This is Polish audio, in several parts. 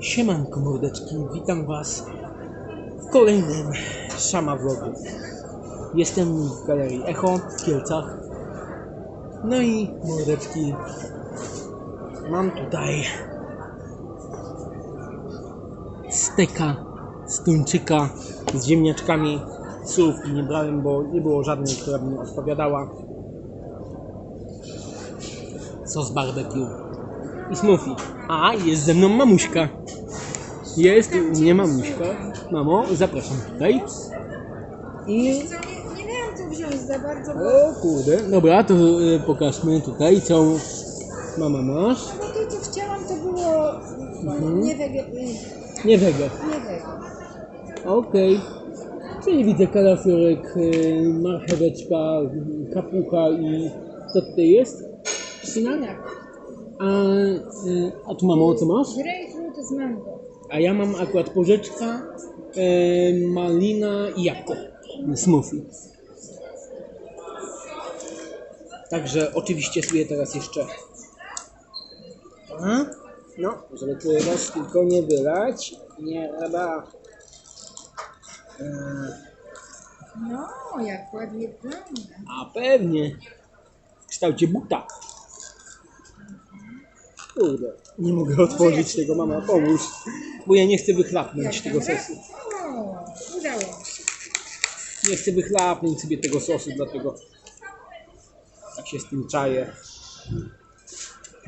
Siemanko mordeczki, witam was w kolejnym Szama vlogu. Jestem w galerii Echo w Kielcach. No i mordeczki, mam tutaj steka z tuńczyka z ziemniaczkami. Surówki nie brałem, bo nie było żadnej, która by mi odpowiadała. Sos barbecue i smoothie. A, jest ze mną mamuśka. Jest u mnie mamuśka. Mamo, zapraszam tutaj. I... Co, nie, nie miałam wziąć za bardzo, bo O kurde, dobra, to y, pokażmy tutaj, co mama masz. bo to co chciałam to było Mhm. nie wege, nie Nie wege. wege. Okej. Czyli widzę kalafiorek, y, marcheweczka, kapucha i co tutaj jest? Szpinak? A, y, a tu mamo, co masz? Grapefruit z mango. A ja mam akurat porzeczka, e, malina i jabłko. Smoothie. Także oczywiście sobie teraz jeszcze. A? No, żeby teraz tylko nie wylać. Nie rada. E, No, jak ładnie wygląda. a pewnie. W kształcie buta. Kurde, nie mogę otworzyć tego, mama, pomóż. Bo ja nie chcę wychlapnąć tego sosu. Udało się. Nie chcę wychlapnąć sobie tego sosu, dlatego tak się z tym czaję.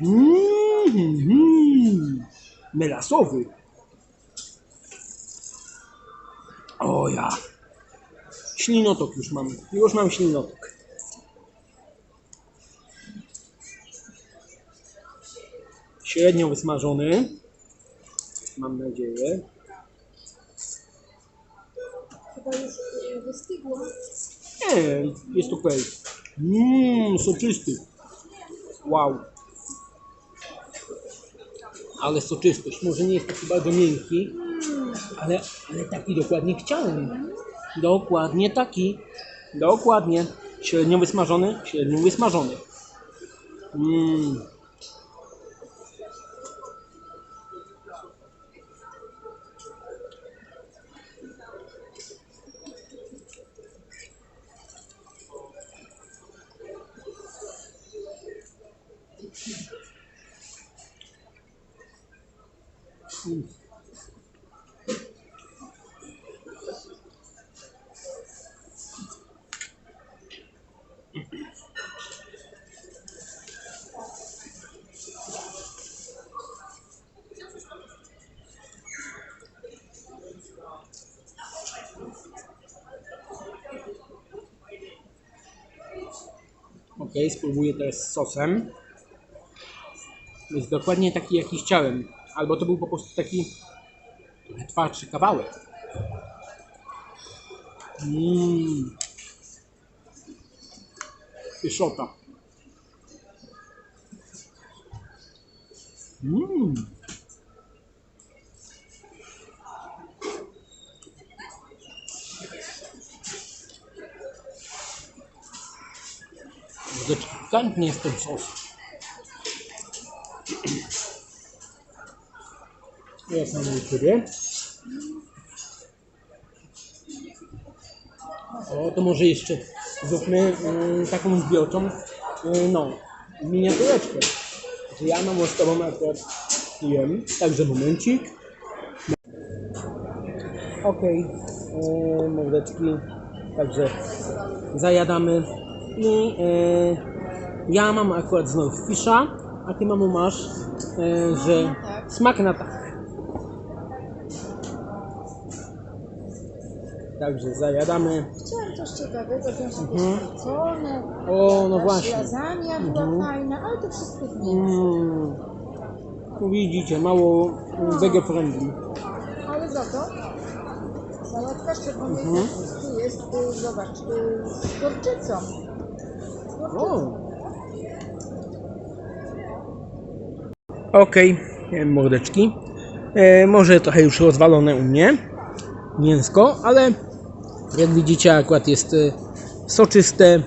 Mm, melasowy. O ja. Ślinotok już mam. Już mam ślinotok. Średnio wysmażony. Mam nadzieję. Chyba już y, wystygło. Nie, jest ok. Mmm, soczysty. Wow. Ale soczystość. Może nie jest taki bardzo miękki, ale, ale taki dokładnie chciałem. Dokładnie taki. Dokładnie. Średnio wysmażony, średnio wysmażony. Mmm. Ok, spróbuję teraz z sosem. Jest dokładnie taki jaki chciałem. Albo to był po prostu taki twardszy kawałek. Mmm. Pyszota. Mmm. Pikantnie jest ten sos. Jak mam u Ciebie? O, to może jeszcze zróbmy mm, taką zbiorczą, y, no, miniatureczkę. Że ja mam z Tobą akurat jem, także momencik. Okej, okay. mordeczki, także zajadamy i e, ja mam akurat znów fisza, a Ty mamo masz, e, że tak. smak na tak. Także zajadamy. Chciałam coś ciekawego, wziąć jakieś Mhm. O, no jakaś właśnie. Lasagna była Mhm. fajna, ale to wszystko nie. Mm. No Widzicie, mało mm, wege friendly. Ale za to sałatka z czerwonej Mhm. kapusty jest, y, zobacz, y, z gorczycą. Okej, mordeczki. E, może trochę już rozwalone u mnie mięsko, ale jak widzicie akurat jest e, soczyste,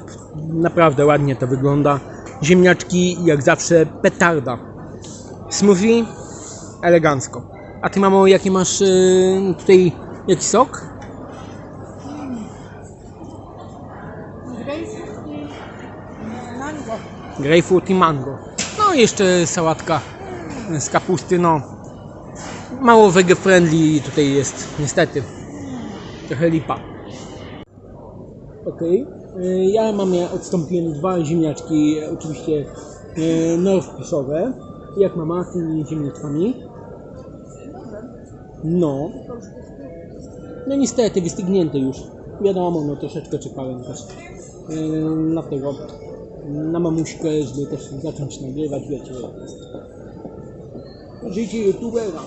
naprawdę ładnie to wygląda. Ziemniaczki jak zawsze petarda. Smoothie elegancko. A ty mamo, jaki masz y, tutaj jaki sok? Grejpfrut i e, Grapefruit i mango. No i jeszcze sałatka z kapusty, no. Mało wege friendly tutaj jest, niestety. Trochę lipa. Y, Ja mam, ja odstąpiłem dwa ziemniaczki, oczywiście e, norwpiszowe. Jak mama z tymi ziemniaczkami? No. No niestety, wystygnięte już. Wiadomo, no troszeczkę czekałem też. Yy, dlatego na mamuśkę, żeby też zacząć nagrywać, wiecie. Życie youtubera.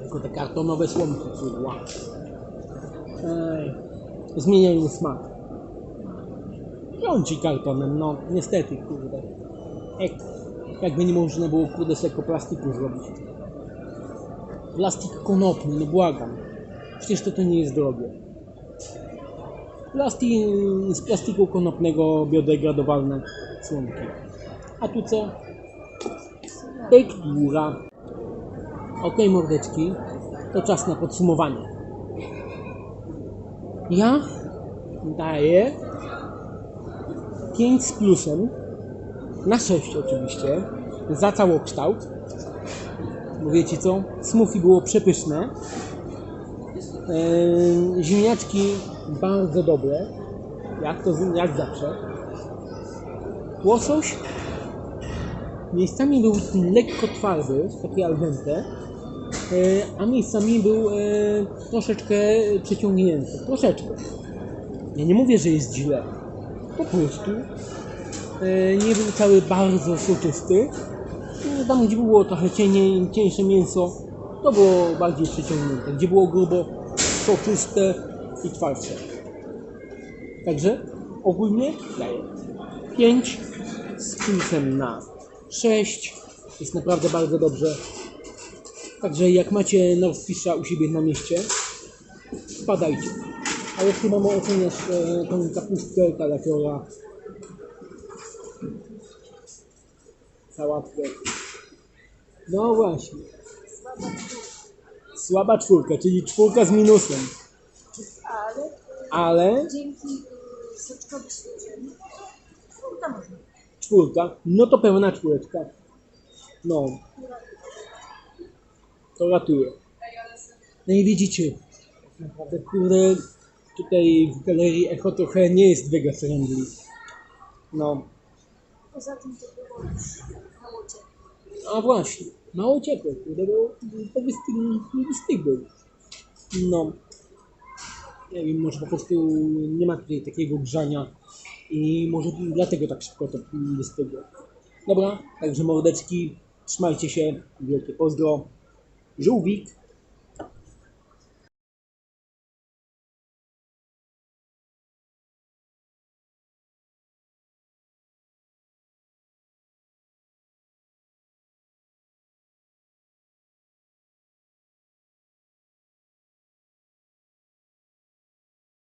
Tylko te kartonowe słomki, kurwa. Ej, zmieniają smak. Ci kartonem, no niestety, kurde. Jak, jakby nie można było, kurde, z tego plastiku zrobić. Plastik konopny, no błagam. Przecież to, to nie jest drogie. Plastik, z plastiku konopnego biodegradowalne słomki. A tu co? Tektura. Ok, mordeczki, to czas na podsumowanie. Ja daję 5 z plusem na 6 oczywiście za całokształt. Bo wiecie co? Smoothie było przepyszne. Eee, ziemniaczki bardzo dobre. Jak to jak zawsze. Łosoś miejscami był lekko twardy, taki al dente, e, a miejscami był e, troszeczkę przeciągnięty. Troszeczkę. Ja nie mówię, że jest źle. Po prostu e, nie był cały bardzo soczysty. I Tam, gdzie było trochę cieńsze mięso, to było bardziej przeciągnięte. Gdzie było grubo, soczyste i twardsze. Także ogólnie daję 5 z plusem na 6. Jest naprawdę bardzo dobrze. Także jak macie Northfisha u siebie na mieście, wpadajcie. A jak ty mamo oceniasz e, tą kapustkę, kalafiora, sałatkę? No właśnie. Słaba czwórka, czyli czwórka z minusem. Ale dzięki soczkowi czwórka można. czwórka, no to pełna czwóreczka. No. To ratuje. No i widzicie, naprawdę kurde, tutaj w galerii Echo trochę nie jest wega friendly. No, Poza tym to było już mało ciepło. a właśnie, mało ciepło, kurde, bo to wystyg, wystyg był. No, nie wiem, może po prostu nie ma tutaj takiego grzania i może dlatego tak szybko to wystygło. Dobra, także mordeczki, trzymajcie się, wielkie pozdro, żółwik.